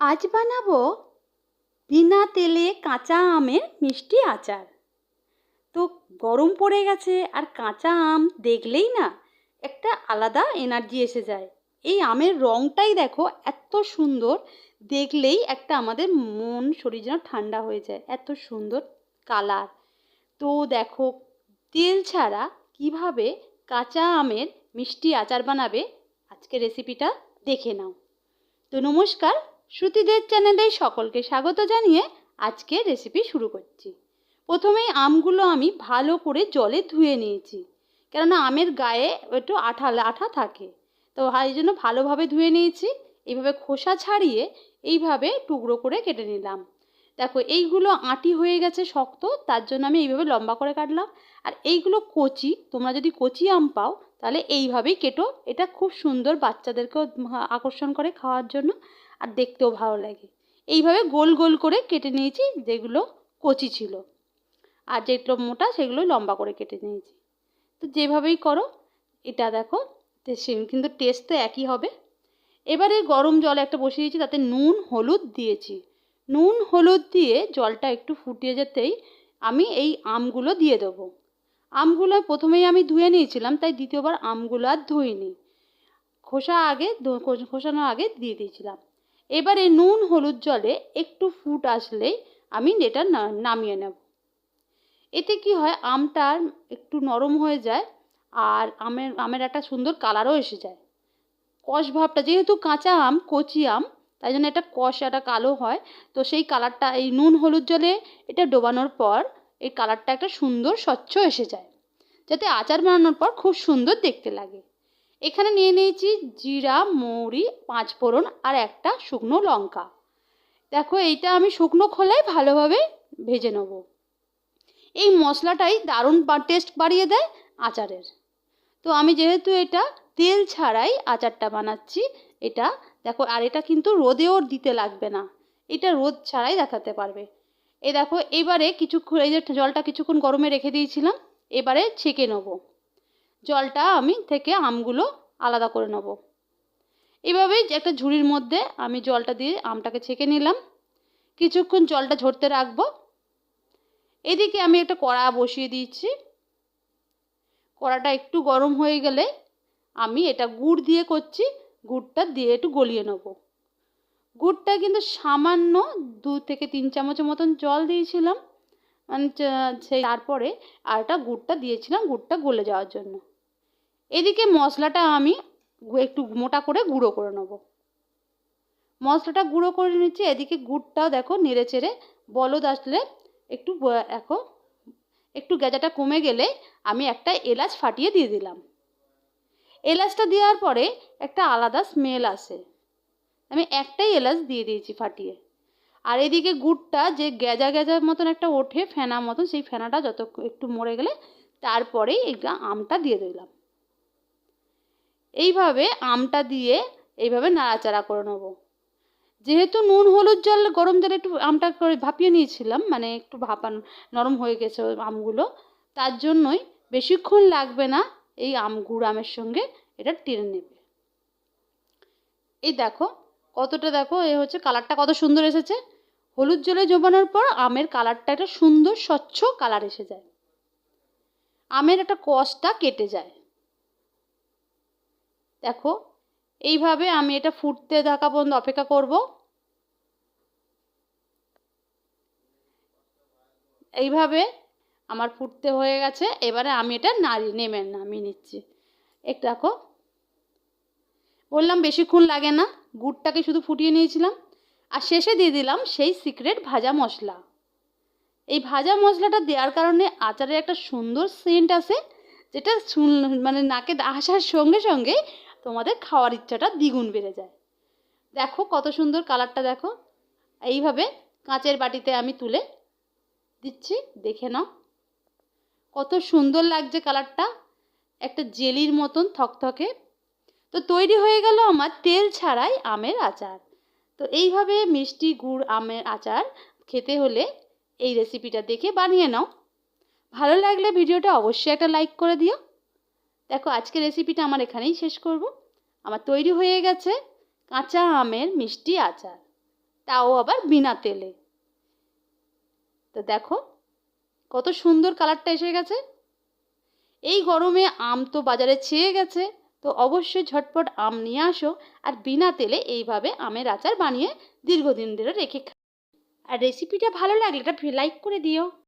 আজ বানাবো বিনা তেলে কাঁচা আমের মিষ্টি আচার। তো গরম পড়ে গেছে আর কাঁচা আম দেখলেই না একটা আলাদা এনার্জি এসে যায়। এই আমের রঙটাই দেখো এত সুন্দর, দেখলেই একটা আমাদের মন, শরীর যেন ঠান্ডা হয়ে যায়। এত সুন্দর কালার তো দেখো তেল ছাড়া কীভাবে কাঁচা আমের মিষ্টি আচার বানাবে? আজকে রেসিপিটা দেখে নাও। তো নমস্কার শ্রুতিদের চ্যানেলে সকলকে স্বাগত জানিয়ে আজকে রেসিপি শুরু করছি। প্রথমেই আমগুলো আমি ভালো করে জলে ধুয়ে নিয়েছি, কেননা আমের গায়ে একটু আঠা আঠা থাকে। তো এই জন্য ভালোভাবে ধুয়ে নিয়েছি, এইভাবে খোসা ছাড়িয়ে এইভাবে টুকরো করে কেটে নিলাম। দেখো, এইগুলো আঁটি হয়ে গেছে শক্ত, তার জন্য আমি এইভাবে লম্বা করে কাটলাম। আর এইগুলো কচি, তোমরা যদি কচি আম পাও, তাহলে এইভাবেই কেটো। এটা খুব সুন্দর বাচ্চাদেরকেও আকর্ষণ করে খাওয়ার জন্য। আর দেখতেও ভালো লাগে। এইভাবে গোল গোল করে কেটে নিয়েছি যেগুলো কচি ছিল। আর যেগুলো মোটা সেগুলো লম্বা করে কেটে নিয়েছি। তো যেভাবেই করো, এটা দেখো কিন্তু টেস্ট তো একই হবে। এবারে গরম জল একটা বসিয়েছি তাতে নুন, হলুদ দিয়েছি। নুন, হলুদ দিয়ে জলটা একটু ফুটিয়ে যেতেই আমি এই আমগুলো দিয়ে দেবো। আমগুলো প্রথমেই আমি ধুয়ে নিয়েছিলাম, তাই দ্বিতীয়বার আমগুলো আর ধুইনি। খোসা আগে খোসানোর আগে দিয়ে দিয়েছিলাম। এবারে নুন হলুদ জলে একটু ফুট আসলেই আমি এটা নামিয়ে নেব। এতে কি হয়, আমটা একটু নরম হয়ে যায় আর আমের আমের একটা সুন্দর কালারও এসে যায়। কষ ভাবটা, যেহেতু কাঁচা আম, কচি আম, তাই জন্য এটা কষ একটা কালো হয়। তো সেই কালারটা, এই নুন হলুদ জলে এটা ডোবানোর পর এই কালারটা একটা সুন্দর, স্বচ্ছ এসে যায়। যাতে আচার বানানোর পর খুব সুন্দর দেখতে লাগে। এখানে নিয়ে নিয়েছি জিরা, মৌরি পাঁচ ফোড়ন আর একটা শুকনো লঙ্কা। দেখো, এইটা আমি শুকনো খোলায় ভালোভাবে ভেজে নেব। এই মশলাটাই দারুণ টেস্ট বাড়িয়ে দেয় আচারের। তো আমি যেহেতু এটা তেল ছাড়াই আচারটা বানাচ্ছি, এটা দেখো, আর এটা কিন্তু রোদেও দিতে লাগবে না। এটা রোদ ছাড়াই দেখাতে পারবে। এই দেখো, এবারে কিছুক্ষণ, এই যে জলটা কিছুক্ষণ গরমে রেখে দিয়েছিলাম, এবারে ছেঁকে নেব। জলটা আমি থেকে আমগুলো আলাদা করে নেব। এভাবেই একটা ঝুড়ির মধ্যে আমি জলটা দিয়ে আমটাকে ছেঁকে নিলাম। কিছুক্ষণ জলটা ঝরতে রাখব। এদিকে আমি একটা কড়া বসিয়ে দিয়েছি। কড়াটা একটু গরম হয়ে গেলে আমি এটা গুড় দিয়ে করছি। গুড়টা দিয়ে একটু গলিয়ে নেব। গুড়টা কিন্তু সামান্য দু থেকে তিন চামচের মতন জল দিয়েছিলাম। মানে সেই তারপরে আরটা গুড়টা দিয়েছিলাম। গুড়টা গলে যাওয়ার জন্য। এদিকে মশলাটা আমি একটু মোটা করে গুঁড়ো করে নেব। মশলাটা গুঁড়ো করে নিচ্ছি, এদিকে গুড়টাও দেখো নেড়ে চেড়ে বলদ আসলে একটু, দেখো, একটু গেজাটা কমে গেলে আমি একটা এলাচ ফাটিয়ে দিয়ে দিলাম। এলাচটা দেওয়ার পরে একটা আলাদা স্মেল আসে। আমি একটাই এলাচ দিয়ে দিয়েছি ফাটিয়ে। আর এদিকে গুড়টা যে গেজা গেজার মতন একটা ওঠে, ফেনা মতন, সেই ফেনাটা যত একটু মরে গেলে তারপরেই এটা আমটা দিয়ে দিলাম। এইভাবে আমটা দিয়ে এইভাবে নাড়াচাড়া করে নেব। যেহেতু নুন, হলুদ, জল, গরম জলে একটু আমটা করে ভাপিয়ে নিয়েছিলাম মানে একটু ভাপান, নরম হয়ে গেছে আমগুলো, তার জন্যই বেশিক্ষণ লাগবে না এই আম, গুড় আমের সঙ্গে এটা টেনে নেবে। এই দেখো, কতটা দেখো, এ হচ্ছে কালারটা কত সুন্দর এসেছে। হলুদ জলে জমানোর পর আমের কালারটা একটা সুন্দর, স্বচ্ছ কালার এসে যায়। আমের একটা কষটা কেটে যায়। দেখো, এইভাবে আমি এটা ফুটতে থাকা পর্যন্ত অপেক্ষা করব। এইভাবে আমার ফুটতে হয়ে গেছে, এবারে আমি এটা নাড়ি, নেমে নামিয়ে নিচ্ছি। একটু দেখো, বললাম বেশিক্ষণ লাগে না, গুড়টাকে শুধু ফুটিয়ে নিয়েছিলাম, আর শেষে দিয়ে দিলাম সেই সিক্রেট ভাজা মশলা। এই ভাজা মশলাটা দেওয়ার কারণে আচারের একটা সুন্দর সেন্ট আসে, যেটা শুন মানে নাকে আসার সঙ্গে সঙ্গে তোমাদের খাওয়ার ইচ্ছাটা দ্বিগুণ বেড়ে যায়। দেখো কত সুন্দর কালারটা দেখো। এইভাবে কাঁচের বাটিতে আমি তুলে দিচ্ছি, দেখে নাও। কত সুন্দর লাগছে কালারটা। একটা জেলির মতন থকথকে। তো তৈরি হয়ে গেল আমার তেল ছাড়াই আমের আচার। তো এইভাবে মিষ্টি, গুড়, আমের আচার খেতে হলে এই রেসিপিটা দেখে বানিয়ে নাও। ভালো লাগলে ভিডিওটা অবশ্যই একটা লাইক করে দিও। দেখো আজকে রেসিপিটা আমার এখানেই শেষ করব। আমার তৈরি হয়ে গেছে কাঁচা আমের মিষ্টি আচার। তাও আবার বিনা তেলে। তো দেখো, কত সুন্দর কালারটা এসে গেছে। এই গরমে আম তো বাজারে ছেয়ে গেছে, তো অবশ্যই ঝটপট আম নিয়ে আসো আর বিনা তেলে এইভাবে আমের আচার বানিয়ে দীর্ঘদিন ধরে রেখে আর রেসিপিটা ভালো লাগলে এটা লাইক করে দিও।